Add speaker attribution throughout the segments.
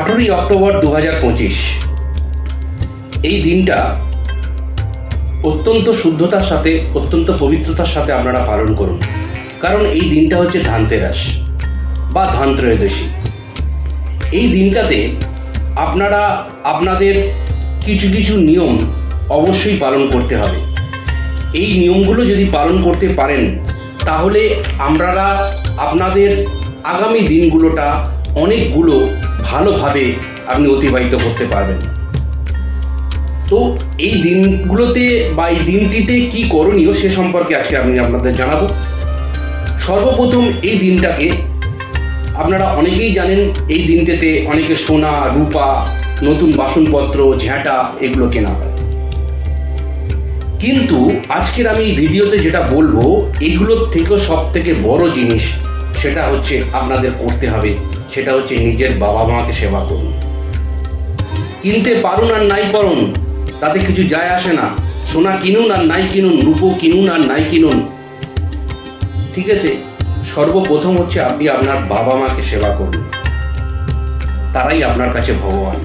Speaker 1: আঠেরোই অক্টোবর দু হাজার পঁচিশ। এই দিনটা অত্যন্ত শুদ্ধতার সাথে, অত্যন্ত পবিত্রতার সাথে আপনারা পালন করুন। কারণ এই দিনটা হচ্ছে ধানতেরাস বা ধান ত্রয়োদশী এই দিনটাতে আপনারা, আপনাদের কিছু কিছু নিয়ম অবশ্যই পালন করতে হবে। এই নিয়মগুলো যদি পালন করতে পারেন, তাহলে আপনারা আপনাদের আগামী দিনগুলোটা অনেকগুলো ভালোভাবে আপনি অতিবাহিত করতে পারবেন। তো এই দিনগুলোতে বা এই দিনটিতে কি করণীয় সে সম্পর্কে আজকে আমি আপনাদের জানাব। সর্বপ্রথম এই দিনটাকে আপনারা অনেকেই জানেন, এই দিনটাতে অনেকে সোনা, রূপা, নতুন বাসনপত্র ঝ্যাঁটা এগুলো কেনা হয়। কিন্তু আজকের আমি ভিডিওতে যেটা বলব, এগুলোর থেকেও সব থেকে বড় জিনিস সেটা হচ্ছে আপনাদের করতে হবে, সেটা হচ্ছে নিজের বাবা মাকে সেবা করুন। কিনতে পারুন আর নাই পারুন, তাতে কিছু যায় আসে না। সোনা কিনুন আর নাই কিনুন, রূপো কিনুন আর নাই কিনুন। ঠিক আছে? সর্বপ্রথম হচ্ছে আপনি আপনার বাবা মাকে সেবা করুন। তারাই আপনার কাছে ভগবান।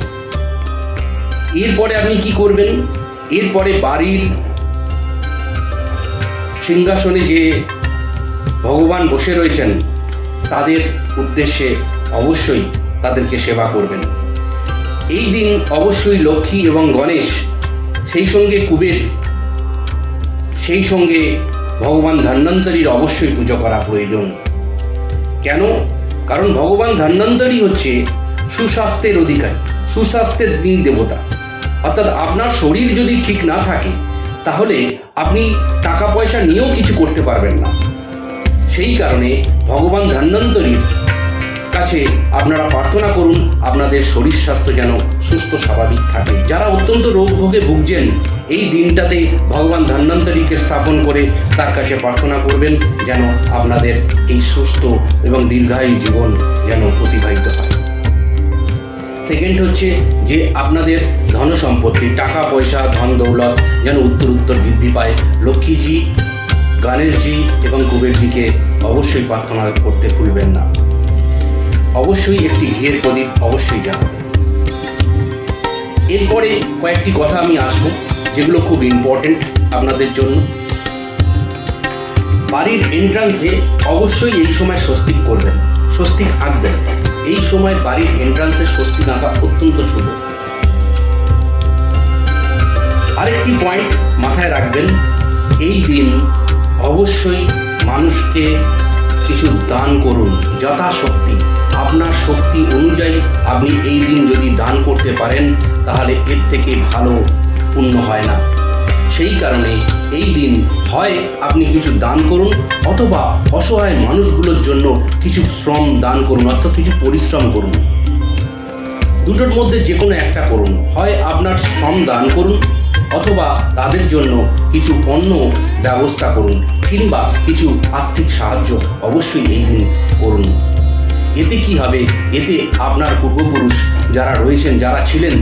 Speaker 1: এরপরে আপনি কি করবেন? এরপরে বাড়ির সিংহাসনে যে ভগবান বসে রয়েছেন তাদের উদ্দেশ্যে অবশ্যই তাদেরকে সেবা করবেন। এই দিন অবশ্যই লক্ষ্মী এবং গণেশ সেই সঙ্গে কুবের, সেই সঙ্গে ভগবান ধন্বন্তরীর অবশ্যই পুজো করা প্রয়োজন। কেন? কারণ ভগবান ধন্বন্তরী হচ্ছে সুস্বাস্থ্যের অধিকারী, সুস্বাস্থ্যের দিন দেবতা। অর্থাৎ আপনার শরীর যদি ঠিক না থাকে, তাহলে আপনি টাকা পয়সা নিয়েও কিছু করতে পারবেন না। সেই কারণে ভগবান ধন্বন্তরীর কাছে আপনারা প্রার্থনা করুন, আপনাদের শরীর স্বাস্থ্য যেন সুস্থ, স্বাভাবিক থাকে। যারা অত্যন্ত রোগ ভোগে ভুগছেন, এই দিনটাতে ভগবান ধন্বন্তরীকে স্থাপন করে তার কাছে প্রার্থনা করবেন যেন আপনাদের এই সুস্থ এবং দীর্ঘায়ু জীবন যেন অতিবাহিত হয়। সেকেন্ড হচ্ছে যে আপনাদের ধন সম্পত্তি টাকা, পয়সা, ধন, দৌলত যেন উত্তর উত্তর বৃদ্ধি পায়। লক্ষ্মীজি গণেশজি এবং কুবেরজিকে অবশ্যই প্রার্থনা করতে ভুলবেন না। অবশ্যই একটি ঘিয়ের প্রদীপ অবশ্যই জ্বালাবেন। এরপরে কয়েকটি কথা আমি আসব, যেগুলো খুব ইম্পর্টেন্ট আপনাদের জন্য। বাড়ির এন্ট্রান্সে অবশ্যই এই সময় স্বস্তিক করবেন, স্বস্তিক আঁকবেন। এই সময় বাড়ির এন্ট্রান্সে স্বস্তিক আঁকা অত্যন্ত শুভ। আরেকটি পয়েন্ট মাথায় রাখবেন, এই দিন অবশ্যই মানুষকে কিছু দান করুন, যথাশক্তি। আপনার শক্তি অনুযায়ী আপনি এই দিন যদি দান করতে পারেন, তাহলে এর থেকে ভালো পূর্ণ হয় না। সেই কারণে এই দিন হয় আপনি কিছু দান করুন, অথবা অসহায় মানুষগুলোর জন্য কিছু শ্রম দান করুন, অর্থাৎ কিছু পরিশ্রম করুন। দুটোর মধ্যে যে কোনো একটা করুন। হয় আপনার শ্রম দান করুন অথবা তাদের জন্য কিছু পণ্য ব্যবস্থা করুন কিংবা কিছু আর্থিক সাহায্য অবশ্যই এই দিন করুন। এতে কি হবে? এতে আপনার পূর্বপুরুষ যারা রয়েছেন, যারা ছিলেন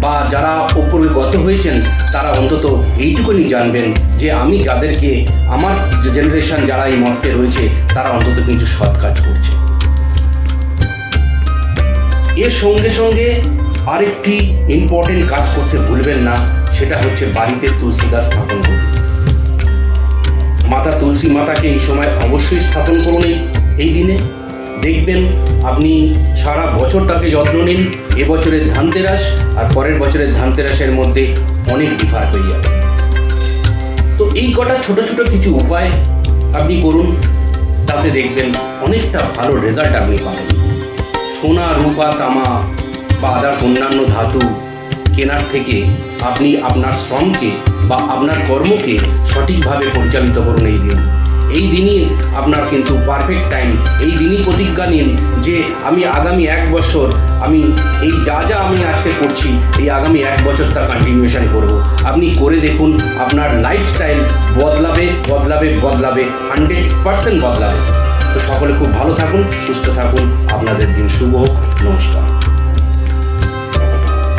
Speaker 1: বা যারা ওপরে গত হয়েছেন, তারা অন্তত এইটুকুনি জানবেন যে আমি যাদেরকে, আমার জেনারেশন যারা এই মর্তে রয়েছে, তারা অন্তত কিছু সৎ কাজ করছে। এর সঙ্গে সঙ্গে আরেকটি ইম্পর্টেন্ট কাজ করতে ভুলবেন না। সেটা হচ্ছে বাড়িতে তুলসী গাছ স্থাপন করুন। মাতা তুলসী মাতাকে এই সময় অবশ্যই স্থাপন করুন এই দিনে। দেখবেন আপনি সারা বছর তাকে যত্ন নিন এবছরের ধানতেরাস আর পরের বছরের ধানতেরাসের মধ্যে অনেক ডিফার হয়ে যাবে তো এই কটা ছোট ছোট কিছু উপায় আপনি করুন, তাতে দেখবেন অনেকটা ভালো রেজাল্ট আপনি পাবেন। সোনা, রূপা, তামা বা আদার্স অন্যান্য ধাতু কেনার থেকে আপনি আপনার শ্রমকে বা আপনার কর্মকে সঠিকভাবে পরিচালিত করুন এই দিন। এই দিনই আপনার কিন্তু পারফেক্ট টাইম এই দিনই প্রতিজ্ঞা নিন যে আমি আগামী এক বছর আমি এই যা যা আমি আজকে করছি, এই আগামী এক বছর তা কন্টিনিউশন করব। আপনি করে দেখুন, আপনার লাইফস্টাইল বদলাবে বদলাবে বদলাবে হান্ড্রেড পার্সেন্ট বদলাবে। তো সকলে খুব ভালো থাকুন, সুস্থ থাকুন। আপনাদের দিন শুভ হোক। নমস্কার।